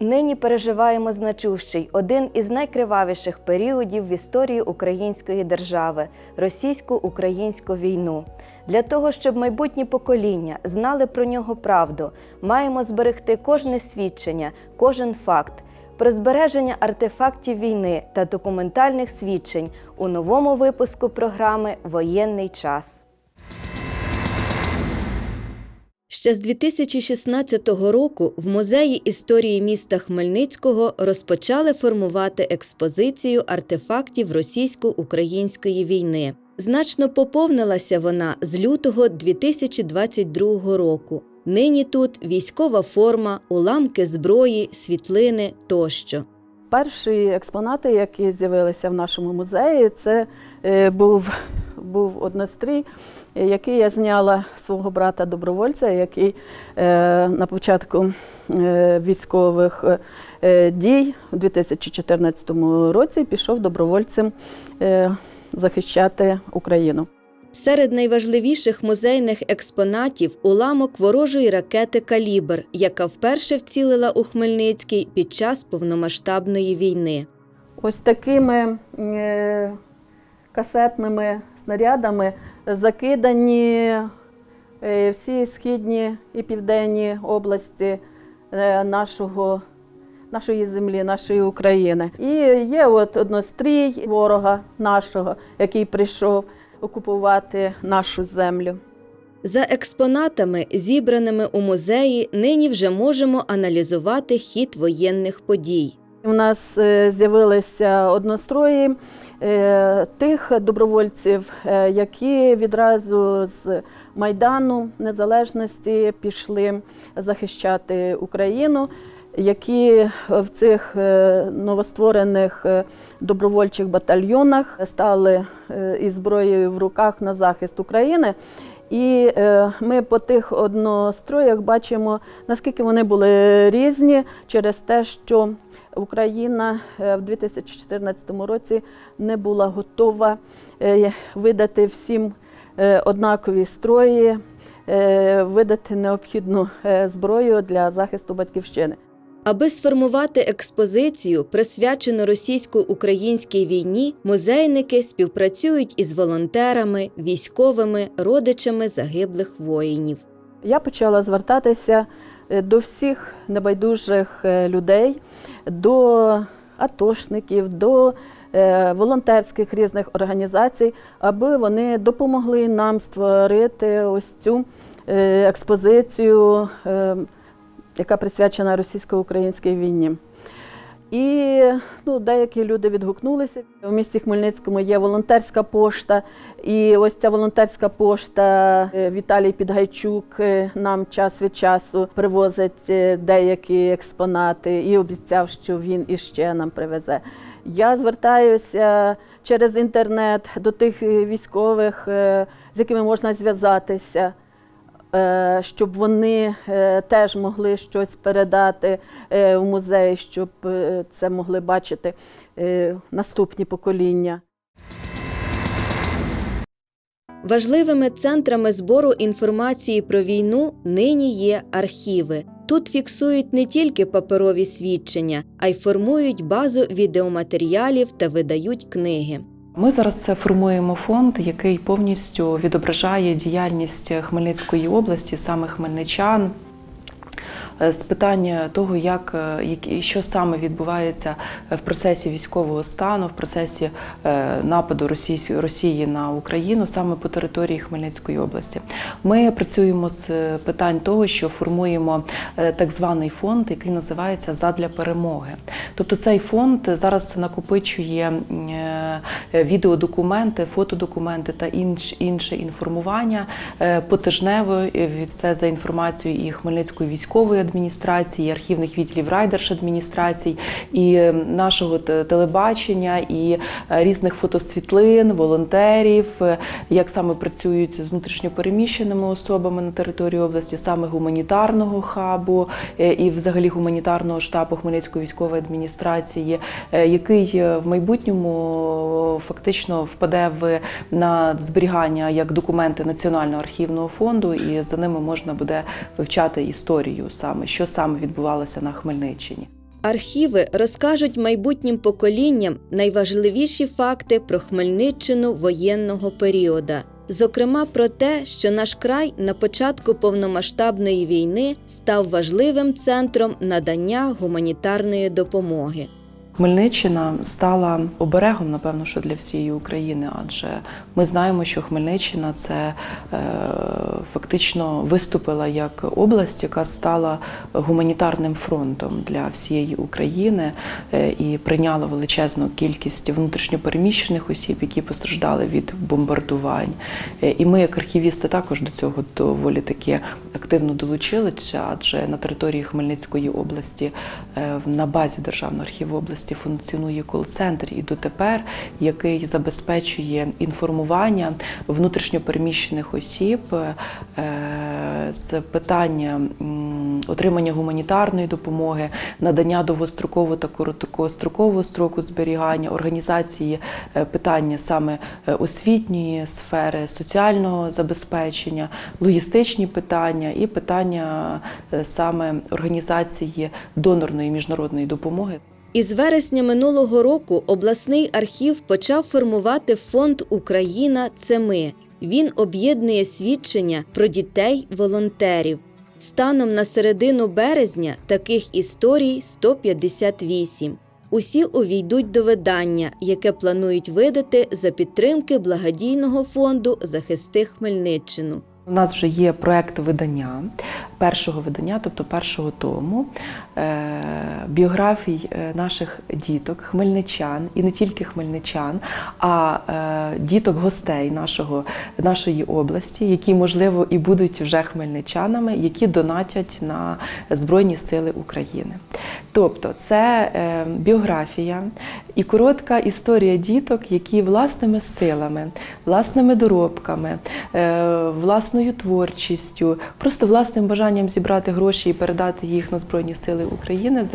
Нині переживаємо значущий один із найкривавіших періодів в історії української держави російсько-українську війну. Для того, щоб майбутні покоління знали про нього правду, маємо зберегти кожне свідчення, кожен факт. Про збереження артефактів війни та документальних свідчень у новому випуску програми Воєнний час. Ще з 2016 року в музеї історії міста Хмельницького розпочали формувати експозицію артефактів російсько-української війни. Значно поповнилася вона з лютого 2022 року. Нині тут військова форма, уламки зброї, світлини тощо. Перші експонати, які з'явилися в нашому музеї, це е, був, був однострій, який я зняла свого брата добровольця, який е, на початку е, військових е, дій у 2014 році пішов добровольцем захищати Україну. Серед найважливіших музейних експонатів уламок ворожої ракети Калібр, яка вперше вцілила у Хмельницький під час повномасштабної війни. Ось такими касетними снарядами закидані е, всі східні і південні області е, нашого, нашої землі, нашої України. І є от однострій ворога нашого, який прийшов окупувати нашу землю. За експонатами, зібраними у музеї, нині вже можемо аналізувати хід воєнних подій. У нас е, з'явилися однострої е, тих добровольців, е, які відразу з Майдану Незалежності пішли захищати Україну, які в цих новостворених добровольчих батальйонах стали із зброєю в руках на захист України. І ми по тих одностроях бачимо, наскільки вони були різні через те, що Україна е, в 2014 році не була готова е, видати всім е, однакові строї, видати необхідну зброю для захисту батьківщини. Аби сформувати експозицію, присвячену російсько-українській війні, музейники співпрацюють із волонтерами, військовими, родичами загиблих воїнів. Я почала звертатися до всіх небайдужих е, людей, до атошників, до е, волонтерських різних організацій, аби вони допомогли нам створити ось цю е, експозицію, е, яка присвячена російсько-українській війні. І ну, деякі люди відгукнулися. У місті Хмельницькому є волонтерська пошта, і ось ця волонтерська пошта е, Віталій Підгайчук е, нам час від часу привозить е, деякі експонати і обіцяв, що він іще нам привезе. Я звертаюся через інтернет до тих військових, з якими можна зв'язатися. Е, Щоб вони е, теж могли щось передати е, в музей, щоб це могли бачити наступні покоління. Важливими центрами збору інформації про війну нині є архіви. Тут фіксують не тільки паперові свідчення, а й формують базу відеоматеріалів та видають книги. Ми зараз це формуємо фонд, який повністю відображає діяльність Хмельницької області, саме хмельничан. Е, З питання того, як, е, що саме відбувається в процесі військового стану, в процесі е, нападу Росії, на Україну саме по території Хмельницької області. Ми працюємо з питань того, що формуємо так званий фонд, який називається Задля перемоги. Тобто цей фонд зараз накопичує відеодокументи, фотодокументи та інш, інше інформування потижнево від це за інформацією і Хмельницької військової адміністрації, архівних відділів райдержадміністрацій, і е, нашого телебачення, і е, різних фотосвітлин, волонтерів, е, як саме працюють з внутрішньопереміщеними особами на території області, саме гуманітарного хабу е, і взагалі гуманітарного штабу Хмельницької військової адміністрації, е, який е, в майбутньому фактично впаде в на зберігання як документи Національного архівного фонду, і за ними можна буде вивчати історію саме, що саме відбувалося на Хмельниччині. Архіви розкажуть майбутнім поколінням найважливіші факти про Хмельниччину воєнного періоду. Зокрема, про те, що наш край на початку повномасштабної війни став важливим центром надання гуманітарної допомоги. Хмельниччина стала оберегом, напевно, що для всієї України, адже ми знаємо, що Хмельниччина це е, фактично виступила як область, яка стала гуманітарним фронтом для всієї України е, і прийняла величезну кількість внутрішньопереміщених осіб, які постраждали від бомбардувань. Е, І ми, як архівісти, також до цього доволі таки активно долучилися, адже на території Хмельницької області е, на базі Державного архіву області функціонує кол-центр і дотепер, який забезпечує інформування внутрішньопереміщених осіб е, з питання отримання гуманітарної допомоги, надання довгострокового та короткострокового строку зберігання, організації е, питання саме е, освітньої сфери, соціального забезпечення, логістичні питання і питання саме організації донорної міжнародної допомоги. Із вересня минулого року обласний архів почав формувати фонд Україна це ми. Він об'єднує свідчення про дітей-волонтерів. Станом на середину березня таких історій 158. Усі увійдуть до видання, яке планують видати за підтримки благодійного фонду Захисти Хмельниччину. У нас вже є проект видання, першого видання, тобто першого тому, е, біографій е, наших діток, хмельничан, і не тільки хмельничан, а е, діток гостей нашого, нашої області, які, можливо, і будуть вже хмельничанами, які донатять на Збройні Сили України. Тобто, це біографія і коротка історія діток, які власними силами, власними доробками, е, власною творчістю, просто власним бажанням зібрати гроші і передати їх на Збройні Сили України,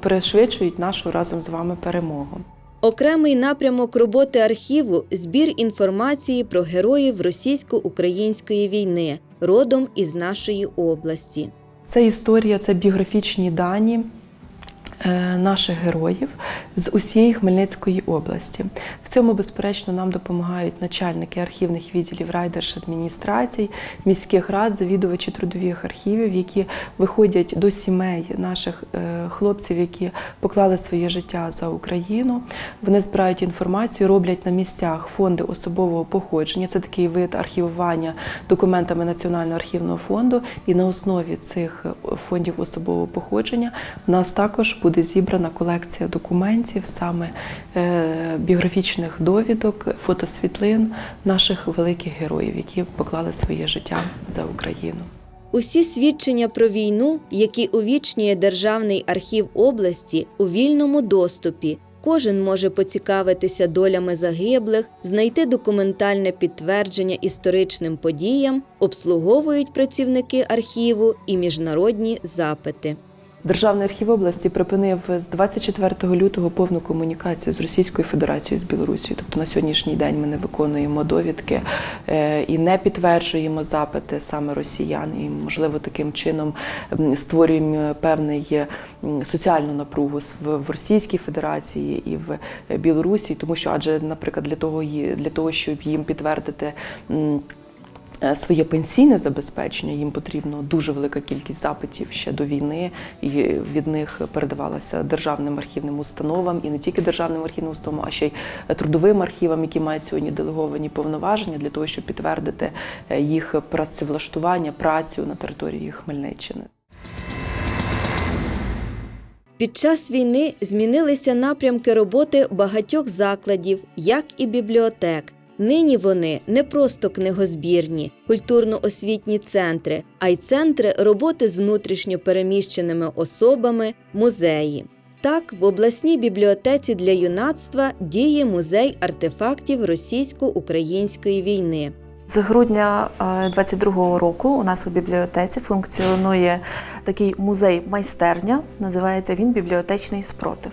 пришвидшують нашу разом з вами перемогу. Окремий напрямок роботи архіву збір інформації про героїв російсько-української війни, родом із нашої області. Це історія, це біографічні дані наших героїв з усієї Хмельницької області. В цьому, безперечно, нам допомагають начальники архівних відділів райдержадміністрацій, міських рад, завідувачі трудових архівів, які виходять до сімей наших е, хлопців, які поклали своє життя за Україну. Вони збирають інформацію, роблять на місцях фонди особового походження. Це такий вид архівування документами Національного архівного фонду. І на основі цих е, фондів особового походження в нас також буде зібрана колекція документів, саме е, біографічних довідок, фотосвітлин наших великих героїв, які поклали своє життя за Україну. Усі свідчення про війну, які увічнює Державний архів області у вільному доступі. Кожен може поцікавитися долями загиблих, знайти документальне підтвердження історичним подіям, обслуговують працівники архіву і міжнародні запити. Державний архів області припинив з 24 лютого повну комунікацію з Російською Федерацією з Білорусією. Тобто на сьогоднішній день ми не виконуємо довідки е, і не підтверджуємо запити саме росіян. І можливо таким чином створюємо певний соціальну напругу в Російській Федерації і в е, Білорусі, тому що адже, наприклад, для того для того, щоб їм підтвердити. Е, Своє пенсійне забезпечення їм потрібно дуже велика кількість запитів ще до війни, і від них передавалася державним архівним установам, і не тільки державним архівним установам, а ще й трудовим архівам, які мають сьогодні делеговані повноваження для того, щоб підтвердити е, їх працевлаштування, працю на території Хмельниччини. Під час війни змінилися напрямки роботи багатьох закладів, як і бібліотек. Нині вони не просто книгозбірні, культурно-освітні центри, а й центри роботи з внутрішньо переміщеними особами, музеї. Так, в обласній бібліотеці для юнацтва діє музей артефактів російсько-української війни. З грудня 22-го року у нас у бібліотеці функціонує такий музей майстерня. Називається він бібліотечний спротив.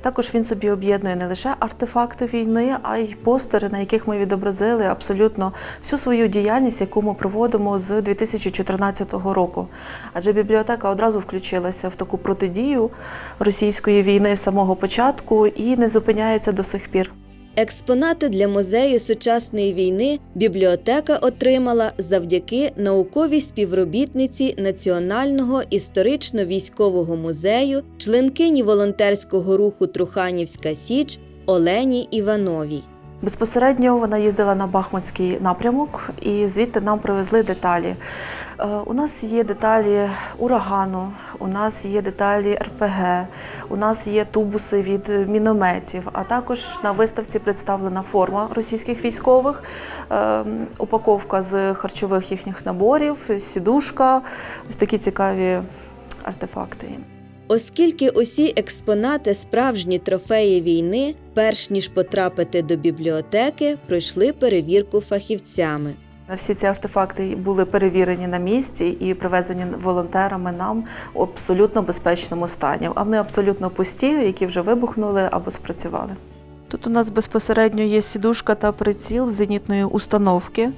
Також він собі об'єднує не лише артефакти війни, а й постери, на яких ми відобразили абсолютно всю свою діяльність, яку ми проводимо з 2014 року. Адже бібліотека одразу включилася в таку протидію російської війни з самого початку і не зупиняється до сих пір. Експонати для музею сучасної війни бібліотека отримала завдяки науковій співробітниці Національного історично-військового музею, членкині волонтерського руху Труханівська Січ Олені Івановій. Безпосередньо вона їздила на Бахмутський напрямок, і звідти нам привезли деталі. Е, У нас є деталі урагану, у нас є деталі РПГ, у нас є тубуси від мінометів, а також на виставці представлена форма російських військових, е, упаковка з харчових їхніх наборів, сідушка, ось такі цікаві артефакти. Оскільки усі експонати справжні трофеї війни, перш ніж потрапити до бібліотеки, пройшли перевірку фахівцями. Всі ці артефакти були перевірені на місці і привезені волонтерами нам у абсолютно безпечному стані. А вони абсолютно пусті, які вже вибухнули або спрацювали. Тут у нас безпосередньо є сідушка та приціл зенітної установки,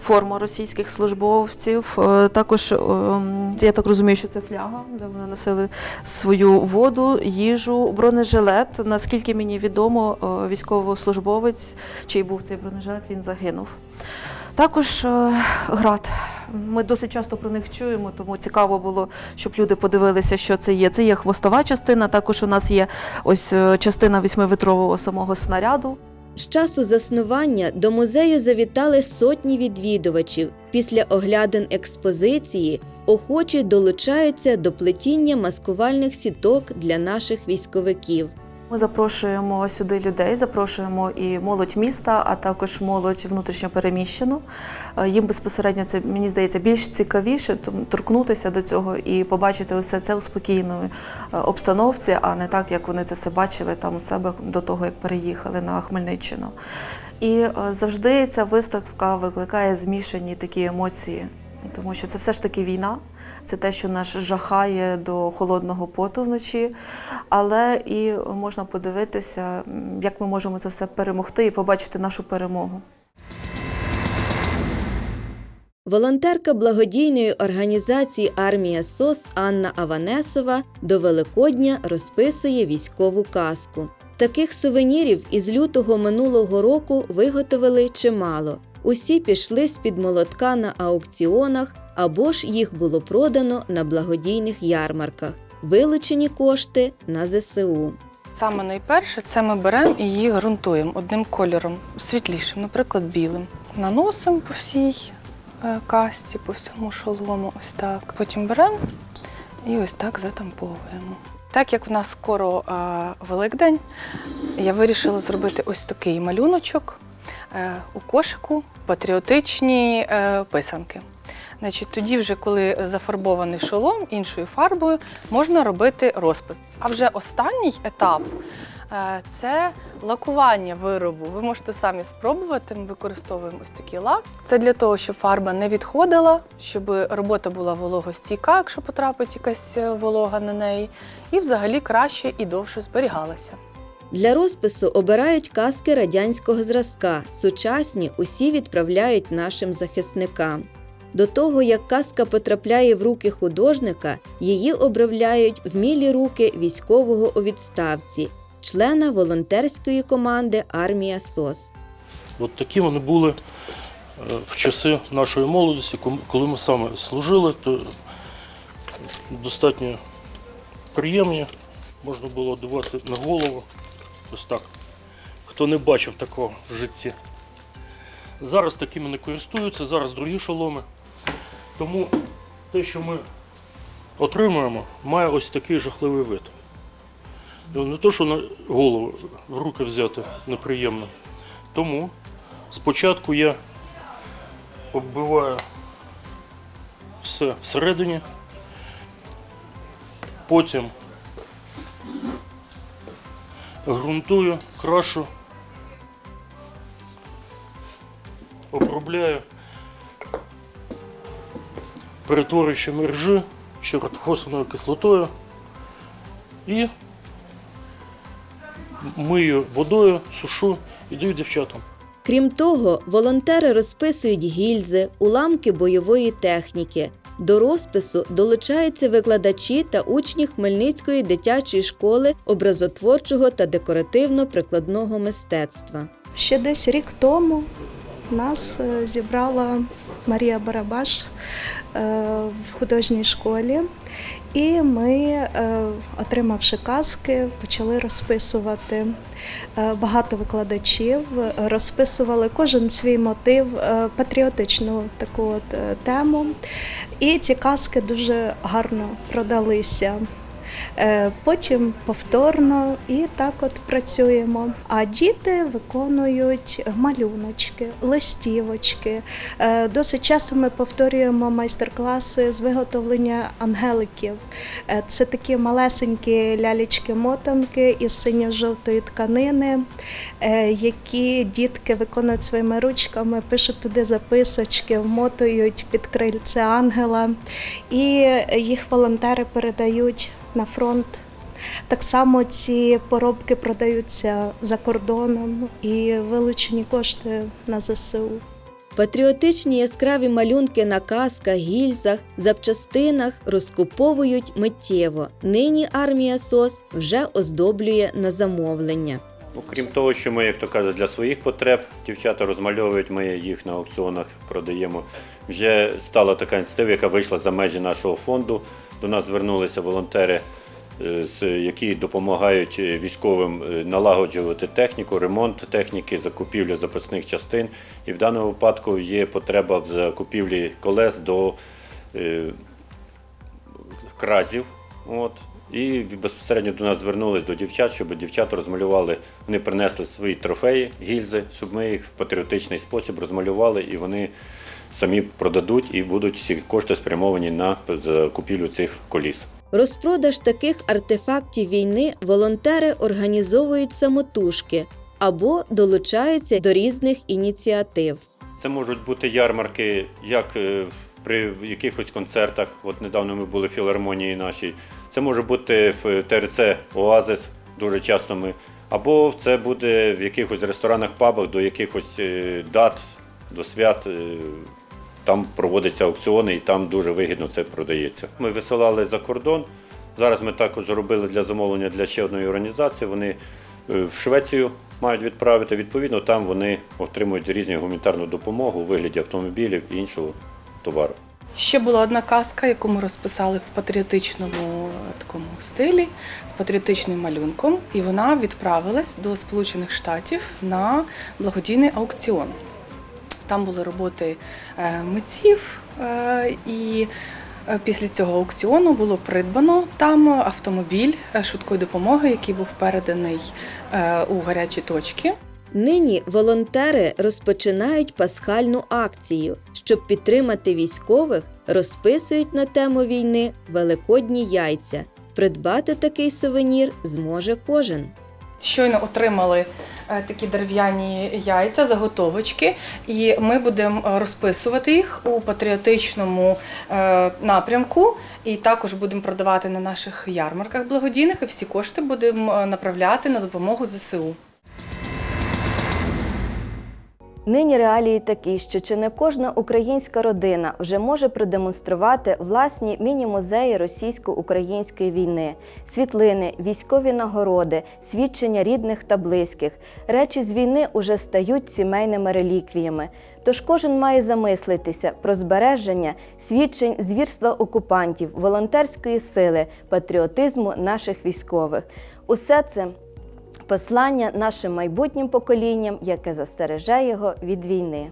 форма російських службовців. Е, Також ем, я так розумію, що це фляга, де вони носили свою воду, їжу, бронежилет. Наскільки мені відомо, е, військовослужбовець, чий був цей бронежилет, він загинув. Також е, град. Ми досить часто про них чуємо, тому цікаво було, щоб люди подивилися, що це є. Це є хвостова частина. Також у нас є ось е, частина восьмиметрового самого снаряду. З часу заснування до музею завітали сотні відвідувачів. Після оглядин експозиції охочі долучаються до плетіння маскувальних сіток для наших військовиків. Ми запрошуємо сюди людей, запрошуємо і молодь міста, а також молодь внутрішньопереміщену. Е, Їм безпосередньо це мені здається більш цікавіше торкнутися до цього і побачити усе це у спокійній е, обстановці, а не так, як вони це все бачили там у себе до того, як переїхали на Хмельниччину. І е, завжди ця виставка викликає змішані такі емоції. Тому що це все ж таки війна, це те, що нас жахає до холодного поту вночі, але і можна подивитися, як ми можемо це все перемогти і побачити нашу перемогу. Волонтерка благодійної організації Армія СОС Анна Аванесова до Великодня розписує військову казку. Таких сувенірів із лютого минулого року виготовили чимало. Усі пішли з-під молотка на аукціонах або ж їх було продано на благодійних ярмарках. Вилучені кошти на ЗСУ. Саме найперше це ми беремо і її ґрунтуємо одним кольором, світлішим, наприклад, білим. Наносимо по всій е, касті, по всьому шолому, ось так. Потім беремо і ось так затамповуємо. Так як в нас скоро е, Великдень, я вирішила зробити ось такий малюночок у кошику, патріотичні е, писанки. Значить, тоді, вже коли зафарбований шолом іншою фарбою, можна робити розпис. А вже останній етап е, це лакування виробу. Ви можете самі спробувати. Ми використовуємо ось такий лак. Це для того, щоб фарба не відходила, щоб робота була вологостійка, якщо потрапить якась е, волога на неї, і взагалі краще і довше зберігалася. Для розпису обирають каски радянського зразка. Сучасні усі відправляють нашим захисникам. До того, як казка потрапляє в руки художника, її обробляють вмілі руки військового у відставці, члена волонтерської команди Армія СОС. От такі вони були е, в часи нашої молодості, коли ми саме служили, то достатньо приємні. Можна було одягати на голову. Ось так. Хто не бачив такого в житті. Зараз такими не користуються, зараз другі шоломи. Тому те, що ми отримуємо, має ось такий жахливий вид. Ну, Не то, що на голову в руки взяти неприємно. Тому спочатку я оббиваю все всередині, потім грунтую, крашу, обробляю, перетворюючи мержі чоротфосовою кислотою і мию водою, сушу і даю дівчатам. Крім того, волонтери розписують гільзи, уламки бойової техніки. До розпису долучаються викладачі та учні Хмельницької дитячої школи образотворчого та декоративно-прикладного мистецтва. Ще десь рік тому нас е, зібрала Марія Барабаш е, в художній школі, і ми, е, отримавши казки, почали розписувати. Е, Багато викладачів розписували кожен свій мотив, е, патріотичну таку от е, тему. І ці казки дуже гарно продалися. Е, Потім повторно і так от працюємо. А діти виконують малюночки, листівочки. Е, Досить часто ми повторюємо майстер-класи з виготовлення ангеликів. Е, Це такі малесенькі лялечки-мотанки із синьо-жовтої тканини, які дітки виконують своїми ручками, пишуть туди записочки, вмотують під крильце ангела, і їх волонтери передають на фронт. Так само ці поробки продаються за кордоном і вилучені кошти на ЗСУ. Патріотичні яскраві малюнки на касках, гільзах, запчастинах розкуповують миттєво. Нині армія СОС вже оздоблює на замовлення. Ну, крім того, що ми, як то кажуть, для своїх потреб дівчата розмальовують, ми їх на аукціонах продаємо. Вже стала така ініціатива, яка вийшла за межі нашого фонду. До нас звернулися волонтери, е, які допомагають е, військовим е, налагоджувати техніку, ремонт техніки, закупівлю запасних частин. І в даному випадку є потреба в закупівлі колес до кразів. От. І безпосередньо до нас звернулись до дівчат, щоб дівчата розмалювали. Вони принесли свої трофеї, гільзи, щоб ми їх в патріотичний спосіб розмалювали, і вони самі продадуть і будуть ці кошти спрямовані на закупівлю цих коліс. Розпродаж таких артефактів війни волонтери організовують самотужки або долучаються до різних ініціатив. Це можуть бути ярмарки, як е, при якихось концертах. От недавно ми були в філармонії нашій. Це може бути в ТРЦ Оазис, дуже часто ми. Або це буде в якихось ресторанах, пабах до якихось е, дат, до свят. Там проводяться аукціони і там дуже вигідно це продається. Ми висилали за кордон. Зараз ми також зробили для замовлення для ще одної організації. Вони е, в Швецію мають відправити. Відповідно, там вони отримують різну гуманітарну допомогу у вигляді автомобілів і іншого товару. Ще була одна казка, яку ми розписали в патріотичному е, такому стилі з патріотичним малюнком, і вона відправилась до Сполучених Штатів на благодійний аукціон. Там були роботи е, митців, е, і е, після цього аукціону було придбано там автомобіль швидкої допомоги, який був переданий у гарячі точки. Нині волонтери розпочинають пасхальну акцію. Щоб підтримати військових, розписують на тему війни великодні яйця. Придбати такий сувенір зможе кожен. Щойно отримали е, такі дерев'яні яйця, заготовочки, і ми будемо е, розписувати їх у патріотичному е, напрямку, і також будемо продавати на наших ярмарках благодійних, і всі кошти будемо направляти на допомогу ЗСУ. Нині реалії такі, що чи не кожна українська родина вже може продемонструвати власні міні-музеї російсько-української війни, світлини, військові нагороди, свідчення рідних та близьких. Речі з війни уже стають сімейними реліквіями. Тож кожен має замислитися про збереження свідчень звірства окупантів, волонтерської сили, патріотизму наших військових. Усе це послання нашим майбутнім поколінням, яке застереже його від війни.